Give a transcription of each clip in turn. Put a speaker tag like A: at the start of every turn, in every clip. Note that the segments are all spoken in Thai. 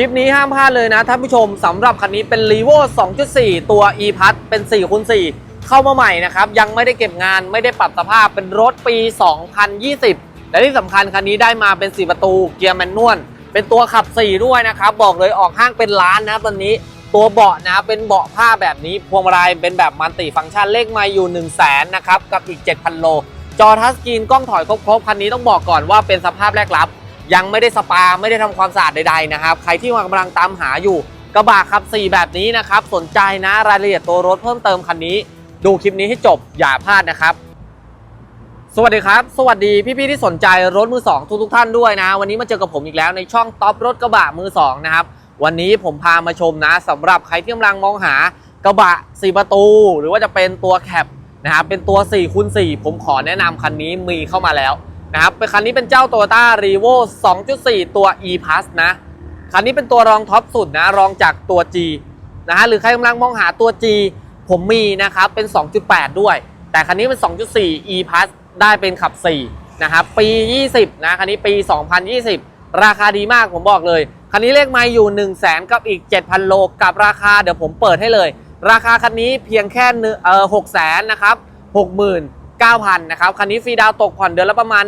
A: คลิปนี้ห้ามพลาดเลยนะท่านผู้ชมสำหรับคันนี้เป็น r e v o 2.4 ตัว e p a s เป็น4คูณ4เข้ามาใหม่นะครับ ยังไม่ได้เก็บงานไม่ได้ปรับสภาพเป็นรถปี 2020 และที่สำคัญคันนี้ได้มาเป็น 4 ประตูเกียร์แมนนวลเป็นตัวขับ 4 ด้วยนะครับ บอกเลยออกห้างเป็นล้านนะตอนนี้ตัวเบาะนะเป็นเบาะผ้าแบบนี้พวงมาลัยเป็นแบบมัลติฟังก์ชันเลขไมาอยู่ 1 0 0 0 0แสนนะครับกับอีก 7,000 โล จอทัชสกรีนกล้องถอยครบๆคันนี้ต้องบอกก่อนว่าเป็นสภาพแรกรับ ยังไม่ได้สปาไม่ได้ทำความสะอาดใดๆนะครับ ใครที่กำลังตามหาอยู่ กระบะขับ 4 แบบนี้นะครับ สนใจนะรายละเอียดตัวรถเพิ่มเติมคันนี้ ดูคลิปนี้ให้จบอย่าพลาดนะครับ สวัสดีครับ สวัสดีพี่ๆที่สนใจรถมือสองทุกๆท่านด้วยนะ วันนี้มาเจอกับผมอีกแล้วในช่องท็อปรถกระบะมือสองนะครับวันนี้ผมพามาชมนะสำหรับใครที่กำลังมองหากระบะ 4 ประตู หรือว่าจะเป็นตัวแคปนะครับเป็นตัว4คูณ4ผมขอแนะนำคันนี้มีเข้ามาแล้ว นะครับเป็นคันนี้เป็นเจ้า Toyota r e v o 2.4 ตัว e Plus นะคันนี้เป็นตัวรองท็อปสุดนะรองจากตัว G นะฮะหรือใครกำลังมองหาตัว G ผมมีนะครับเป็น 2.8 ด้วย แต่คันนี้เป็น 2.4 e Plus ได้เป็นขับ 4 นะครับปี 20 นะคันนี้ปี 2020 ราคาดีมากผมบอกเลย คันนี้เลขไม่อยู่ 1 0 0 0 0แกับอีก 7,000 โลกับราคาเดี๋ยวผมเปิดให้เลย ราคาคันนี้เพียงแค่เอเอ่อ6 0 0 0 0นะครับ69,000นะครับคันนี้ฟรีดาวตกผ่อนเดือนละประมาณ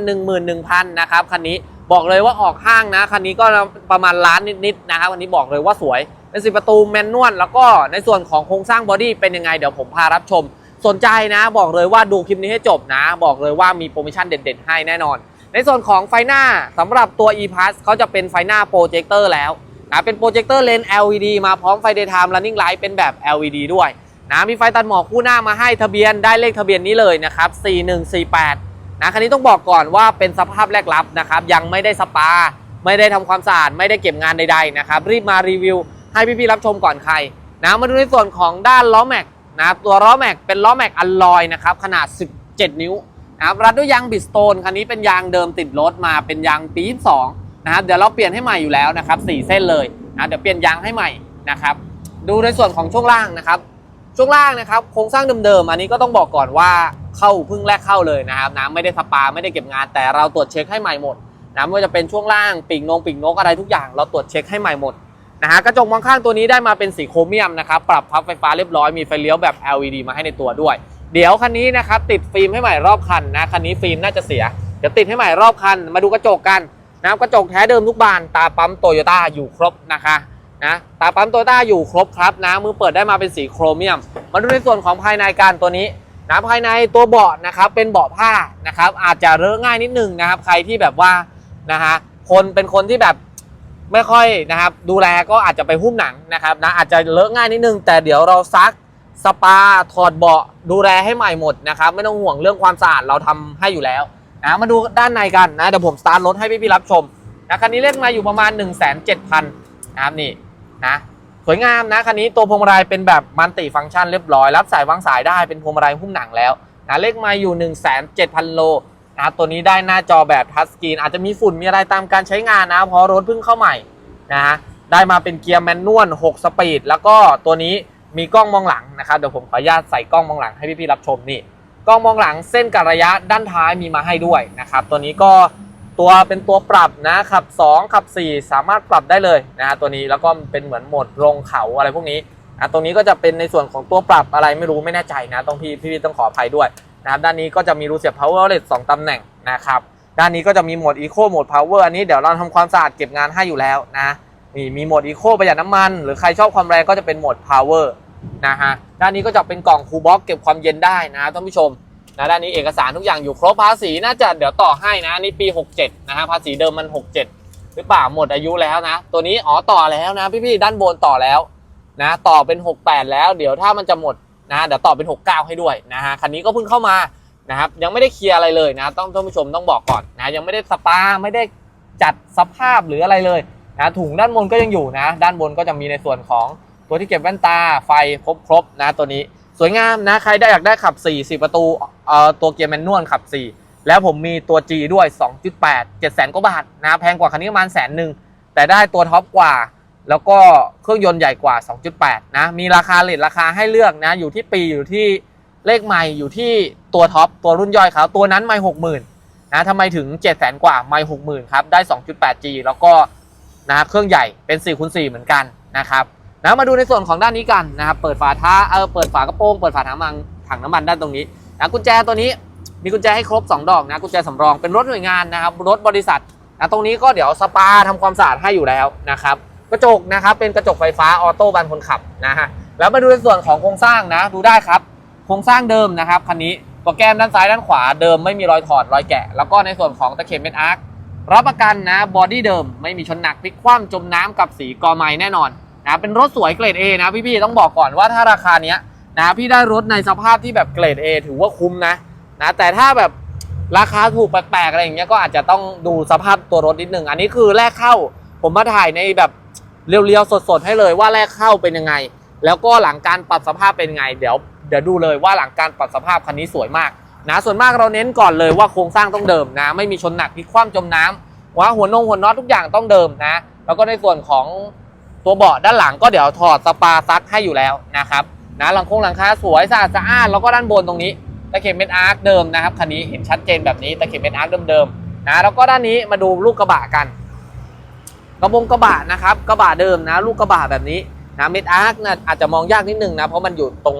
A: 11,000นะครับคันนี้บอกเลยว่าออกห้างนะคันนี้ก็ประมาณล้านนิดๆนะครับคันนี้บอกเลยว่าสวยเป็นสิประตูแมนนวลแล้วก็ในส่วนของโครงสร้างบอดี้เป็นยังไงเดี๋ยวผมพารับชม สนใจนะบอกเลยว่าดูคลิปนี้ให้จบนะ บอกเลยว่ามีโปรโมชั่นเด็ด ๆ ให้แน่นอน ในส่วนของไฟหน้าสำหรับตัว e p a s เขาจะเป็นไฟหน้าโปรเจคเตอร์แล้วนะเป็นโปรเจคเตอร์เลน LED มาพร้อมไฟ daytime running light เป็นแบบ LED ด้วย นะมีไฟตัดหมอกคู่หน้ามาให้ทะเบียนได้เลขทะเบียนนี้เลยนะครับ 4148 นะคันนี้ต้องบอกก่อนว่าเป็นสภาพแรกรับนะครับ ยังไม่ได้สปา ไม่ได้ทำความสะอาด ไม่ได้เก็บงานใดๆนะครับรีบมารีวิว ให้พี่ๆรับชมก่อนใครนะมาดูในส่วนของด้านล้อแม็กนะครับตัวล้อแม็กเป็นล้อแม็กอัลลอยนะครับขนาด 17 นิ้วนะครับรัดด้วยยางบิสโตนคันนี้เป็นยางเดิมติดรถมาเป็นยางปี2นะครับเดี๋ยวเราเปลี่ยนให้ใหม่อยู่แล้วนะครับ4เส้นเลยนะเดี๋ยวเปลี่ยนยางให้ใหม่นะครับดูในส่วนของช่วงล่างนะครับ ช่วงล่างนะครับโครงสร้างเดิมๆอันนี้ก็ต้องบอกก่อนว่าเข้าเพิ่งแรกเข้าเลยนะครับนะไม่ได้สปาไม่ได้เก็บงาน แต่เราตรวจเช็คให้ใหม่หมดนะไม่ว่าจะเป็นช่วงล่างปีกนงปีกนกอะไรทุกอย่าง เราตรวจเช็คให้ใหม่หมดนะฮะกระจกมองข้างตัวนี้ได้มาเป็นสีโครเมียมนะครับปรับพับไฟฟ้าเรียบร้อยมีไฟเลี้ยวแบบ LED มาให้ในตัวด้วย เดี๋ยวคันนี้นะครับติดฟิล์มให้ใหม่รอบคันนะคันนี้ฟิล์มน่าจะเสียเดี๋ยวติดให้ใหม่รอบคันมาดูกระจกกันนะกระจกแท้เดิมทุกบานตาปั๊มโตโยต้าอยู่ครบนะคะ นะตาปั๊มโตต้าอยู่ครบครับนะมือเปิดได้มาเป็นสีโครเมียม มาดูในส่วนของภายในการตัวนี้นะภายในตัวเบาะนะครับเป็นเบาะผ้านะครับอาจจะเลอะง่ายนิดนึงนะครับ ใครที่แบบว่านะฮะคนเป็นคนที่แบบไม่ค่อยนะครับดูแลก็อาจจะไปหุ้มหนังนะครับนะอาจจะเลอะง่ายนิดนึง แต่เดี๋ยวเราซักสปาถอดเบาะดูแลให้ใหม่หมดนะครับไม่ต้องห่วงเรื่องความสะอาดเราทำให้อยู่แล้วนะมาดูด้านในกันนะเดี๋ยวผมสตาร์ทรถให้พี่ๆรับชมนะคันนี้เลขมาอยู่ประมาณ 1 7 0 0 0นะครับนี่ นะสวยงามนะคันนี้ตัวพวงมาลัยเป็นแบบมัลติฟังก์ชันเรียบร้อย รับสายวางสายได้เป็นพวงมาลัยหุ้มหนังแล้วนะเลขมาอยู่ 1 7 0 0 0 โลนะตัวนี้ได้หน้าจอแบบทัชสกรีนอาจจะมีฝุ่นมีอะไรตามการใช้งานนะ เพราะรถเพิ่งเข้าใหม่นะฮะได้มาเป็นเกียร์แมนนวล 6 สปีด แล้วก็ตัวนี้มีกล้องมองหลังนะครับเดี๋ยวผมขออนุญาตใส่กล้องมองหลังให้พี่ๆรับชมนี่กล้องมองหลังเส้นกับระยะด้านท้ายมีมาให้ด้วยนะครับตัวนี้ก็ ตัวเป็นตัวปรับนะขับ 2 ขับ 4 สามารถปรับได้เลยนะฮะตัวนี้แล้วก็เป็นเหมือนโหมดลงเขาอะไรพวกนี้นะตรงนี้ก็จะเป็นในส่วนของตัวปรับอะไรไม่รู้ไม่แน่ใจนะต้องพี่พี่ต้องขออภัยด้วยนะครับด้านนี้ก็จะมีรูเสียบ power outlet 2ตำแหน่งนะครับด้านนี้ก็จะมีโหมด eco โหมด power อันนี้เดี๋ยวเราทำความสะอาดเก็บงานให้อยู่แล้วนะนี่มีโหมด eco ประหยัดน้ำมัน หรือใครชอบความแรงก็จะเป็นโหมด power นะฮะด้านนี้ก็จะเป็นกล่องคูลบ็อกเก็บความเย็นได้นะท่านผู้ชม นะด้านนี้เอกสารทุกอย่างอยู่ครบภาษีน่าจะเดี๋ยวต่อให้นะนี่ปี 67 นะฮะภาษีเดิมมัน 67 หรือเปล่าหมดอายุแล้วนะ ตัวนี้อ๋อต่อแล้วนะพี่ๆด้านบนต่อแล้วนะต่อเป็น 68 แล้ว เดี๋ยวถ้ามันจะหมดนะเดี๋ยวต่อเป็น 69 ให้ด้วยนะฮะคันนี้ก็เพิ่งเข้ามานะครับยังไม่ได้เคลียร์อะไรเลยนะ ต้องท่านผู้ชมต้องบอกก่อนนะยังไม่ได้สปาไม่ได้จัดสภาพหรืออะไรเลยนะถุงด้านบนก็ยังอยู่นะ ด้านบนก็จะมีในส่วนของตัวที่เก็บแว่นตาไฟครบๆนะตัวนี้ สวยงามนะ ใครได้อยากได้ขับ 4 4 ประตูเอ่อตัวเกียร์แมนนวลขับ 4 แล้วผมมีตัว G ด้วย 2.8 7แสนกว่าบาทนะแพงกว่าคันนี้ประมาณแสนหนึ่งแต่ได้ตัวท็อปกว่า แล้วก็เครื่องยนต์ใหญ่กว่า 2.8 นะ มีราคาเลทราคาให้เลือกนะ อยู่ที่ปีอยู่ที่เลขใหม่อยู่ที่ตัวท็อปตัวรุ่นย่อยเขาตัวนั้นไม่หกหมื่นนะทำไมถึง7 0 0 0 0 0กว่าไม่หกหมื่นครับได้ 2.8G แล้วก็นะครับเครื่องใหญ่เป็น4คูณ4เหมือนกันนะครับ นะมาดูในส่วนของด้านนี้กันนะครับเปิดฝาท้าเออเปิดฝากระโปรงเปิดฝาถังน้ำมันถังน้ำมันด้านตรงนี้นะกุญแจตัวนี้มีกุญแจให้ครบ 2 ดอกนะกุญแจสำรองเป็นรถหน่วยงานนะครับรถบริษัทนะตรงนี้ก็เดี๋ยวสปาทำความสะอาดให้อยู่แล้วนะครับกระจกนะครับเป็นกระจกไฟฟ้าออโต้บานคนขับนะฮะแล้วมาดูในส่วนของโครงสร้างนะดูได้ครับโครงสร้างเดิมนะครับคันนี้โปรแกรมด้านซ้ายด้านขวาเดิมไม่มีรอยถอดรอยแกะ แล้วก็ในส่วนของตะเข็บเม็ดอาร์ครับประกันนะบอดี้เดิมไม่มีชนหนักพลิกคว่ำจมน้ำกับสีกอไม้แน่นอน นะเป็นรถสวยเกรด A นะพี่ๆต้องบอกก่อนว่าถ้าราคาเนี้ยนะพี่ได้รถในสภาพที่แบบเกรด A ถือว่าคุ้มนะนะแต่ถ้าแบบราคาถูกแปลกๆอะไรอย่างเงี้ยก็อาจจะต้องดูสภาพตัวรถนิดนึงอันนี้คือแรกเข้า ผมมาถ่ายในแบบเรียวๆสดๆให้เลยว่าแรกเข้าเป็นยังไง แล้วก็หลังการปรับสภาพเป็นไง เดี๋ยวเดี๋ยวดูเลยว่าหลังการปรับสภาพคันนี้สวยมากนะส่วนมากเราเน้นก่อนเลยว่าโครงสร้างต้องเดิมนะ ไม่มีชนหนักพลิกคว่ำจมน้ำหัวหัวนงหัวน็อตทุกอย่างต้องเดิมนะ แล้วก็ในส่วนของ ตัวเบาะด้านหลังก็เดี๋ยวถอดสปาซักให้อยู่แล้วนะครับนะหลังคงหลังคาสวยสะอาดสะอานแล้วก็ด้านบนตรงนี้ตะเข็บเม็ดอาร์คเดิมนะครับคันนี้เห็นชัดเจนแบบนี้ตะเข็บเม็ดอาร์คเดิมๆนะแล้วก็ด้านนี้มาดูลูกกระบะกัน กระบงกระบะนะครับกระบะเดิมนะ ลูกกระบะแบบนี้นะเม็ดอาร์คนะอาจจะมองยากนิดนึงนะเพราะมันอยู่ตรง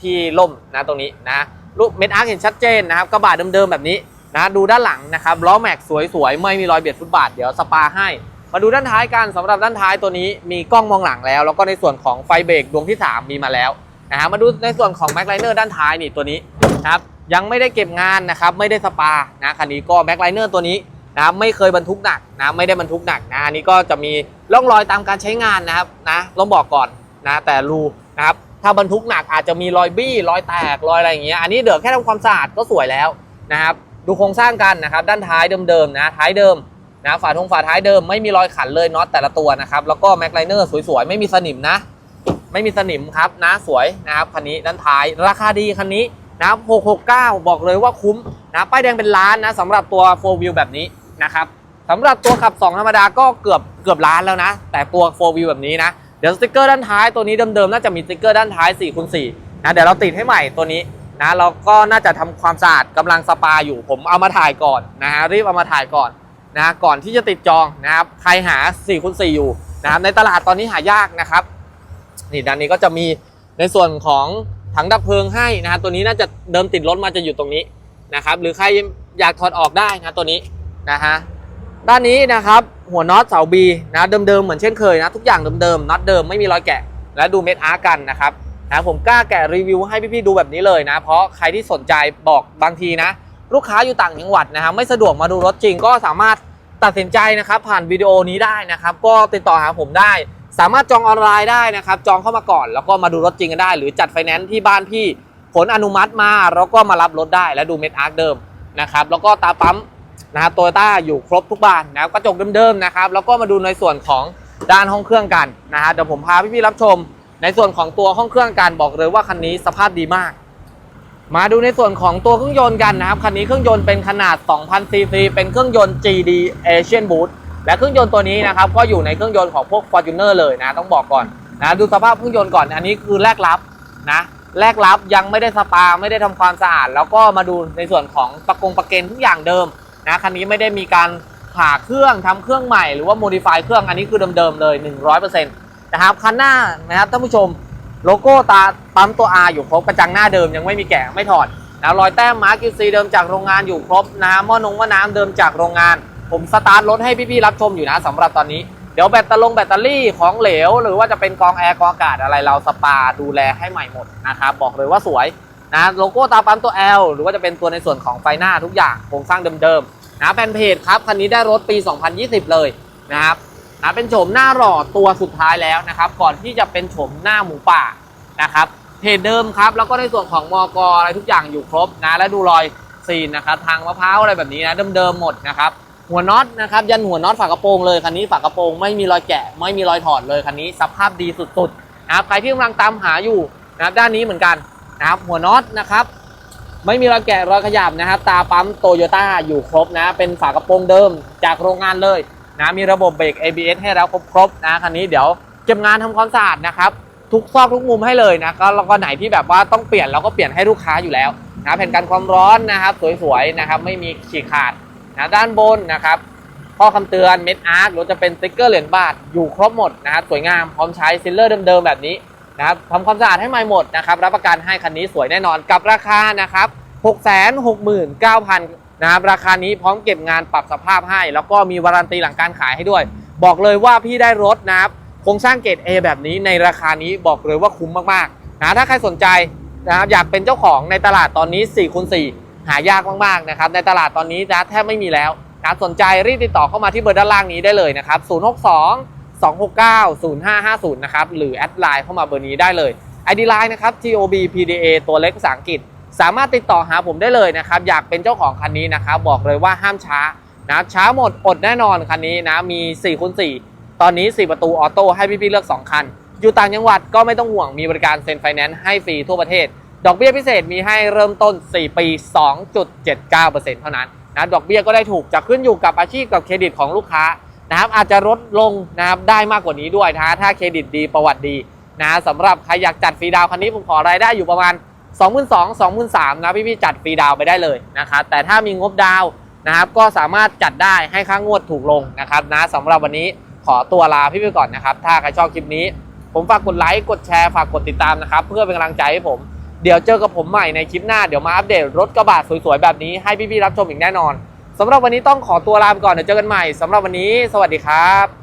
A: ที่ล่มนะตรงนี้นะลูกเม็ดอาร์คเห็นชัดเจนนะครับกระบะเดิมๆแบบนี้นะดูด้านหลังนะครับล้อแม็กสวยๆไม่มีรอยเบียดฟุตบาทเดี๋ยวสปาให้ มาดูด้านท้ายกันสำหรับด้านท้ายตัวนี้มีกล้องมองหลังแล้ว แล้วก็ในส่วนของไฟเบรกดวงที่ 3 มีมาแล้วนะฮะมาดูในส่วนของแม็กไลเนอร์ด้านท้ายนี่ตัวนี้นะครับยังไม่ได้เก็บงานนะครับไม่ได้สปานะคันนี้ก็แม็กไลเนอร์ตัวนี้นะไม่เคยบรรทุกหนักนะไม่ได้บรรทุกหนักนะอันนี้ก็จะมีร่องรอยตามการใช้งานนะครับนะต้องบอกก่อนนะแต่รูนะครับถ้าบรรทุกหนักอาจจะมีรอยบี้รอยแตกรอยอะไรอย่างเงี้ยอันนี้เดี๋ยวแค่ทำความสะอาดก็สวยแล้วนะครับดูโครงสร้างกันนะครับด้านท้ายเดิมๆนะท้ายเดิม นะฝาทงฝาท้ายเดิมไม่มีรอยขันเลยน็อตแต่ละตัวนะครับแล้วก็แม็กไลเนอร์สวยๆ ไม่มีสนิมนะ ไม่มีสนิมครับนะสวยนะครับคันนี้ด้านท้ายราคาดีคันนี้นะ669 บอกเลยว่าคุ้มนะป้ายแดงเป็นล้านนะสำหรับตัว4 wheel แบบนี้นะครับสำหรับตัวขับ 2 ธรรมดาก็เกือบเกือบล้านแล้วนะ แต่ตัว4 wheel แบบนี้นะเดี๋ยวสติกเกอร์ด้านท้ายตัวนี้เดิมๆน่าจะมีสติกเกอร์ด้านท้าย4คูณ4นะเดี๋ยวเราติดให้ใหม่ตัวนี้นะเราก็น่าจะทำความสะอาดกำลังสปาอยู่ผมเอามาถ่ายก่อนนะฮะรีบเอามาถ่ายก่อน นะก่อนที่จะติดจองนะครับใครหา4คูณ4อยู่นะครับในตลาดตอนนี้หายากนะครับนี่ด้านนี้ก็จะมีในส่วนของถังดับเพลิงให้นะฮะตัวนี้น่าจะเดิมติดรถมาจะอยู่ตรงนี้นะครับหรือใครอยากถอดออกได้นะตัวนี้นะฮะด้านนี้นะครับหัวน็อตเสาบีนะเดิมๆเหมือนเช่นเคยนะทุกอย่างเดิมๆน็อตเดิมไม่มีรอยแกะ และดูเม็ดอาร์กันนะครับนะผมกล้าแกะรีวิวให้พี่ๆดูแบบนี้เลยนะ เพราะใครที่สนใจบอกบางทีนะ ลูกค้าอยู่ต่างจังหวัดนะครับไม่สะดวกมาดูรถจริงก็สามารถตัดสินใจนะครับผ่านวิดีโอนี้ได้นะครับ ก็ติดต่อหาผมได้ สามารถจองออนไลน์ได้นะครับ จองเข้ามาก่อน แล้วก็มาดูรถจริงกันได้ หรือจัดไฟแนนซ์ที่บ้านพี่ผลอนุมัติมาแล้วก็มารับรถได้และดูเม็ดอาร์คเดิมนะครับแล้วก็ตาปั๊มนะครับโตโยต้าอยู่ครบทุกบานนะครับกระจกเดิมๆนะครับแล้วก็มาดูในส่วนของด้านห้องเครื่องกันนะฮะเดี๋ยวผมพาพี่ๆรับชม ในส่วนของตัวห้องเครื่องกันบอกเลยว่าคันนี้สภาพดีมาก มาดูในส่วนของตัวเครื่องยนต์กันนะครับ คันนี้เครื่องยนต์เป็นขนาด 2,000 ซีซี เป็นเครื่องยนต์ GD Asian Boost และเครื่องยนต์ตัวนี้นะครับ ก็อยู่ในเครื่องยนต์ของพวก Fortuner เลยนะ ต้องบอกก่อนนะ ดูสภาพเครื่องยนต์ก่อน อันนี้คือแรกรับนะแรกรับยังไม่ได้สปา ไม่ได้ทำความสะอาด แล้วก็มาดูในส่วนของประกงประเกนทุกอย่างเดิมนะ คันนี้ไม่ได้มีการผ่าเครื่องทำเครื่องใหม่ หรือว่า modify เครื่อง อันนี้คือเดิมๆเลย 100%นะครับ คันหน้านะครับท่านผู้ชม โลโก้ตาปั๊มตัว R อยู่ครบกระจังหน้าเดิมยังไม่มีแกะไม่ถอดนะรอยแต้มมาร์กิซีเดิมจากโรงงานอยู่ครบนะหม้อนงหม้อน้ำเดิมจากโรงงาน ผมสตาร์ทรถให้พี่ๆรับชมอยู่นะสำหรับตอนนี้เดี๋ยวแบตเตอรี่แบตเตอรี่ของเหลว หรือว่าจะเป็นกองแอร์กองอากาศอะไรเราสปาดูแลให้ใหม่หมดนะครับบอกเลยว่าสวยนะโลโก้ตาปั๊มตัว L หรือว่าจะเป็นตัวในส่วนของไฟหน้าทุกอย่างโครงสร้างเดิมๆนะแฟนเพจครับคันนี้ได้รถปี 2020 เลยนะครับ นะเป็นโฉมหน้าหล่อตัวสุดท้ายแล้วนะครับ ก่อนที่จะเป็นโฉมหน้าหมูป่านะครับเพจเดิมครับ แล้วก็ในส่วนของมอกอะไรทุกอย่างอยู่ครบนะและดูรอยซีนนะครับ ทางมะพร้าวอะไรแบบนี้นะเดิมๆหมดนะครับหัวน็อตนะครับยันหัวน็อตฝากระโปรงเลยคันนี้ฝากระโปรงไม่มีรอยแกะ ไม่มีรอยถอดเลยคันนี้สภาพดีสุดๆนะครับใครที่กำลังตามหาอยู่นะครับด้านนี้เหมือนกันนะครับหัวน็อตนะครับไม่มีรอยแกะรอยขยับนะครับ ตาปั๊มโตโยต้าอยู่ครบนะ เป็นฝากระโปรงเดิมจากโรงงานเลย นะมีระบบเบรก ABS ให้แล้วครบๆนะคันนี้เดี๋ยวเก็บงานทำความสะอาดนะครับทุกซอกทุกมุมให้เลยนะก็แล้วก็ไหนที่แบบว่าต้องเปลี่ยนเราก็เปลี่ยนให้ลูกค้าอยู่แล้วนะแผ่นกันความร้อนนะครับ สวยๆนะครับ ไม่มีฉีกขาดนะด้านบนนะครับข้อคำเตือนเม็ดอาร์คหรือจะเป็นสติ๊กเกอร์เหรียญบาทอยู่ครบหมดนะครับสวยงามพร้อมใช้ซิลเลอร์เดิมๆแบบนี้นะครับทำความสะอาดให้ใหม่หมดนะครับ รับประกันให้คันนี้สวยแน่นอนกับราคานะครับ 669,000 นะครับราคานี้พร้อมเก็บงานปรับสภาพให้ แล้วก็มีวารันตีหลังการขายให้ด้วย บอกเลยว่าพี่ได้รถนะครับโครงสร้างเกรด A แบบนี้ในราคานี้บอกเลยว่าคุ้มมากๆนะถ้าใครสนใจนะครับอยากเป็นเจ้าของในตลาดตอนนี้4คูณ4หายากมากๆนะครับในตลาดตอนนี้นะแทบไม่มีแล้วนะสนใจรีบติดต่อเข้ามาที่เบอร์ด้านล่างนี้ได้เลยนะครับ062 269 0550นะครับหรือแอดไลน์เข้ามาเบอร์นี้ได้เลย ID Line นะครับ TOB PDA ตัวเล็กภาษาอังกฤษ สามารถติดต่อหาผมได้เลยนะครับ อยากเป็นเจ้าของคันนี้นะครับ บอกเลยว่าห้ามช้านะช้าหมดอดแน่นอนคันนี้นะมี4คูณ4ตอนนี้ 4 ประตูออโต้ให้พี่ๆเลือก 2 คัน อยู่ต่างจังหวัดก็ไม่ต้องห่วงมีบริการเซ็นไฟแนนซ์ให้ฟรีทั่วประเทศ ดอกเบี้ยพิเศษมีให้เริ่มต้น 4 ปี 2.79%เท่านั้นนะดอกเบี้ยก็ได้ถูกจะขึ้นอยู่กับอาชีพกับเครดิตของลูกค้านะครับอาจจะลดลงนะครับได้มากกว่านี้ด้วยนะถ้าเครดิตดีประวัติดีนะสำหรับใครอยากจัดฟรีดาวคันนี้ผมขอรายได้อยู่ประมาณ 22,000 23,000นะพี่ๆจัดฟรีดาวไปได้เลยนะครับแต่ถ้ามีงบดาวน์นะครับก็สามารถจัดได้ให้ค่างวดถูกลงนะครับนะสำหรับวันนี้ขอตัวลาพี่ไปก่อนนะครับ ถ้าใครชอบคลิปนี้ ผมฝากกดไลค์กดแชร์ฝากกดติดตามนะครับ เพื่อเป็นกำลังใจให้ผมเดี๋ยวเจอกับผมใหม่ในคลิปหน้าเดี๋ยวมาอัปเดตรถกระบะสวยๆแบบนี้ให้พี่ๆรับชมอีกแน่นอนสำหรับวันนี้ต้องขอตัวลาไปก่อนเดี๋ยวเจอกันใหม่สำหรับวันนี้ สวัสดีครับ